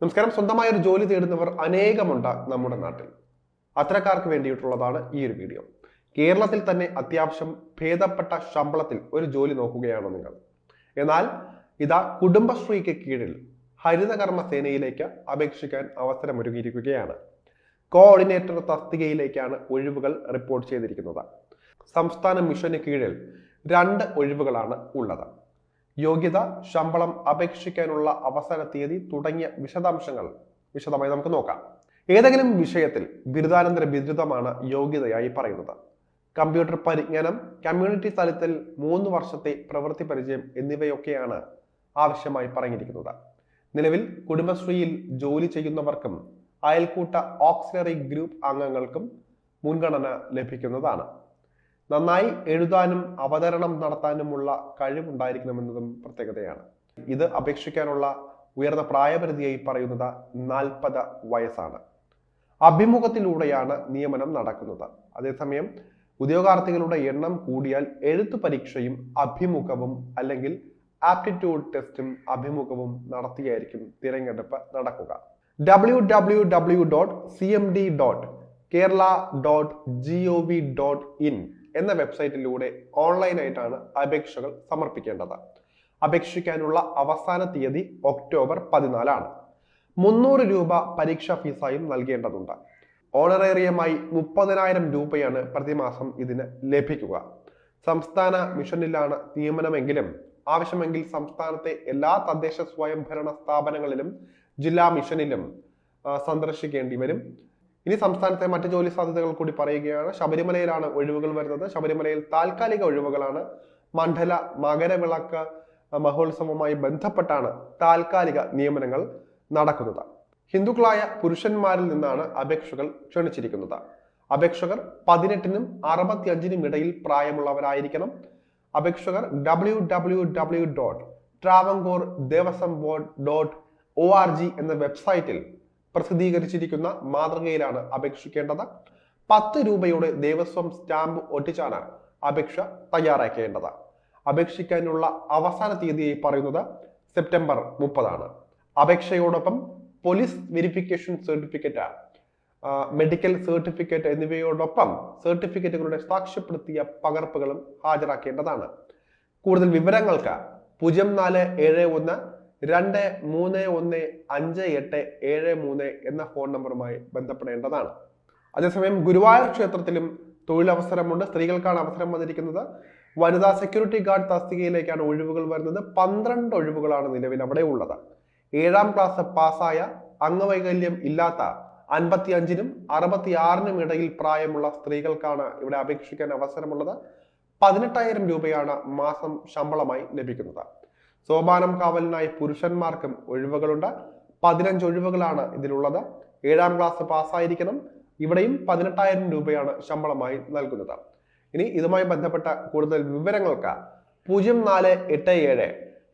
നമസ്കാരം. സ്വന്തമായ ഒരു ജോലി തേടുന്നവർ അനേകമുണ്ട് നമ്മുടെ നാട്ടിൽ. അത്തരക്കാർക്ക് വേണ്ടിയിട്ടുള്ളതാണ് ഈ ഒരു വീഡിയോ. കേരളത്തിൽ തന്നെ അത്യാവശ്യം ഭേദപ്പെട്ട ശമ്പളത്തിൽ ഒരു ജോലി നോക്കുകയാണ് നിങ്ങൾ. എന്നാൽ ഇതാ കുടുംബശ്രീക്ക് കീഴിൽ ഹരിതകർമ്മ സേനയിലേക്ക് അപേക്ഷിക്കാൻ അവസരമൊരുങ്ങിയിരിക്കുകയാണ് കോർഡിനേറ്റർ തസ്തികയിലേക്കാണ് ഒഴിവുകൾ റിപ്പോർട്ട് ചെയ്തിരിക്കുന്നത്. സംസ്ഥാന മിഷന് കീഴിൽ രണ്ട് ഒഴിവുകളാണ് ഉള്ളത്. യോഗ്യത ശമ്പളം അപേക്ഷിക്കാനുള്ള അവസര തീയതി തുടങ്ങിയ വിശദാംശങ്ങൾ വിശദമായി നമുക്ക് നോക്കാം. ഏതെങ്കിലും വിഷയത്തിൽ ബിരുദാനന്തര ബിരുദമാണ് യോഗ്യതയായി പറയുന്നത്. കമ്പ്യൂട്ടർ പരിജ്ഞാനം കമ്മ്യൂണിറ്റി തലത്തിൽ മൂന്ന് വർഷത്തെ പ്രവൃത്തി പരിചയം എന്നിവയൊക്കെയാണ് ആവശ്യമായി പറഞ്ഞിരിക്കുന്നത്. നിലവിൽ കുടുംബശ്രീയിൽ ജോലി ചെയ്യുന്നവർക്കും അയൽക്കൂട്ട ഓക്സിലറി ഗ്രൂപ്പ് അംഗങ്ങൾക്കും മുൻഗണന ലഭിക്കുന്നതാണ്. നന്നായി എഴുതാനും അവതരണം നടത്താനുമുള്ള കഴിവുണ്ടായിരിക്കണമെന്നതും പ്രത്യേകതയാണ്. ഇത് അപേക്ഷിക്കാനുള്ള ഉയർന്ന പ്രായപരിധിയായി പറയുന്നത് നാൽപ്പത് വയസ്സാണ്. അഭിമുഖത്തിലൂടെയാണ് നിയമനം നടക്കുന്നത്. അതേസമയം ഉദ്യോഗാർത്ഥികളുടെ എണ്ണം കൂടിയാൽ എഴുത്തു പരീക്ഷയും അഭിമുഖവും അല്ലെങ്കിൽ ആപ്റ്റിറ്റ്യൂഡ് ടെസ്റ്റും അഭിമുഖവും നടത്തിയായിരിക്കും തിരഞ്ഞെടുപ്പ് നടക്കുക. W W W dot C M D dot Kerala dot G O V dot in എന്ന വെബ്സൈറ്റിലൂടെ ഓൺലൈനായിട്ടാണ് അപേക്ഷകൾ സമർപ്പിക്കേണ്ടത്. അപേക്ഷിക്കാനുള്ള അവസാന തീയതി ഒക്ടോബർ പതിനാലാണ്. മുന്നൂറ് രൂപ പരീക്ഷാ ഫീസായും നൽകേണ്ടതുണ്ട്. ഓണറേറിയമായി മുപ്പതിനായിരം രൂപയാണ് പ്രതിമാസം ഇതിന് ലഭിക്കുക. സംസ്ഥാന മിഷനിലാണ് നിയമനമെങ്കിലും ആവശ്യമെങ്കിൽ സംസ്ഥാനത്തെ എല്ലാ തദ്ദേശ സ്വയംഭരണ സ്ഥാപനങ്ങളിലും ജില്ലാ മിഷനിലും സന്ദർശിക്കേണ്ടി വരും. ഇനി സംസ്ഥാനത്തെ മറ്റ് ജോലി സാധ്യതകൾ കൂടി പറയുകയാണ്. ശബരിമലയിലാണ് ഒഴിവുകൾ വരുന്നത്. ശബരിമലയിൽ താൽക്കാലിക ഒഴിവുകളാണ്. മണ്ഡല മകരവിളക്ക് മഹോത്സവവുമായി ബന്ധപ്പെട്ടാണ് താൽക്കാലിക നിയമനങ്ങൾ നടക്കുന്നത്. ഹിന്ദുക്കളായ പുരുഷന്മാരിൽ നിന്നാണ് അപേക്ഷകൾ ക്ഷണിച്ചിരിക്കുന്നത്. അപേക്ഷകർ പതിനെട്ടിനും അറുപത്തിയഞ്ചിനും ഇടയിൽ പ്രായമുള്ളവരായിരിക്കണം. അപേക്ഷകർ W W W dot Travancore Devaswom board dot O R G എന്ന വെബ്സൈറ്റിൽ പ്രസിദ്ധീകരിച്ചിരിക്കുന്ന മാതൃകയിലാണ് അപേക്ഷിക്കേണ്ടത്. പത്ത് രൂപയുടെ ദേവസ്വം സ്റ്റാമ്പ് ഒട്ടിച്ചാണ് അപേക്ഷ തയ്യാറാക്കേണ്ടത്. അപേക്ഷിക്കാനുള്ള അവസാന തീയതിയായി പറയുന്നത് സെപ്റ്റംബർ മുപ്പതാണ്. അപേക്ഷയോടൊപ്പം police verification certificate medical certificate എന്നിവയോടൊപ്പം സർട്ടിഫിക്കറ്റുകളുടെ സാക്ഷ്യപ്പെടുത്തിയ പകർപ്പുകളും ഹാജരാക്കേണ്ടതാണ്. കൂടുതൽ വിവരങ്ങൾക്ക് പൂജ്യം നാല് ഏഴ് ഒന്ന് രണ്ട് മൂന്ന് ഒന്ന് അഞ്ച് എട്ട് ഏഴ് മൂന്ന് എന്ന ഫോൺ നമ്പറുമായി ബന്ധപ്പെടേണ്ടതാണ്. അതേസമയം ഗുരുവായൂർ ക്ഷേത്രത്തിലും തൊഴിലവസരമുണ്ട്. സ്ത്രീകൾക്കാണ് അവസരം വന്നിരിക്കുന്നത്. വനിതാ സെക്യൂരിറ്റി ഗാർഡ് തസ്തികയിലേക്കാണ് ഒഴിവുകൾ വരുന്നത്. പന്ത്രണ്ട് ഒഴിവുകളാണ് നിലവിൽ അവിടെ ഉള്ളത്. ഏഴാം ക്ലാസ് പാസ്സായ അംഗവൈകല്യം ഇല്ലാത്ത അൻപത്തി അഞ്ചിനും അറുപത്തി ആറിനും ഇടയിൽ പ്രായമുള്ള സ്ത്രീകൾക്കാണ് ഇവിടെ അപേക്ഷിക്കാൻ അവസരമുള്ളത്. പതിനെട്ടായിരം രൂപയാണ് മാസം ശമ്പളമായി ലഭിക്കുന്നത്. സോപാനം കാവലിനായി പുരുഷന്മാർക്കും ഒഴിവുകളുണ്ട്. പതിനഞ്ച് ഒഴിവുകളാണ് ഇതിലുള്ളത്. ഏഴാം ക്ലാസ് പാസ്സായിരിക്കണം. ഇവിടെയും പതിനെട്ടായിരം രൂപയാണ് ശമ്പളമായി നൽകുന്നത്. ഇനി ഇതുമായി ബന്ധപ്പെട്ട കൂടുതൽ വിവരങ്ങൾക്ക് പൂജ്യം നാല് എട്ട് ഏഴ്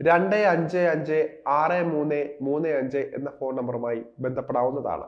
രണ്ട് അഞ്ച് അഞ്ച് ആറ് മൂന്ന് മൂന്ന് അഞ്ച് എന്ന ഫോൺ നമ്പറുമായി ബന്ധപ്പെടാവുന്നതാണ്.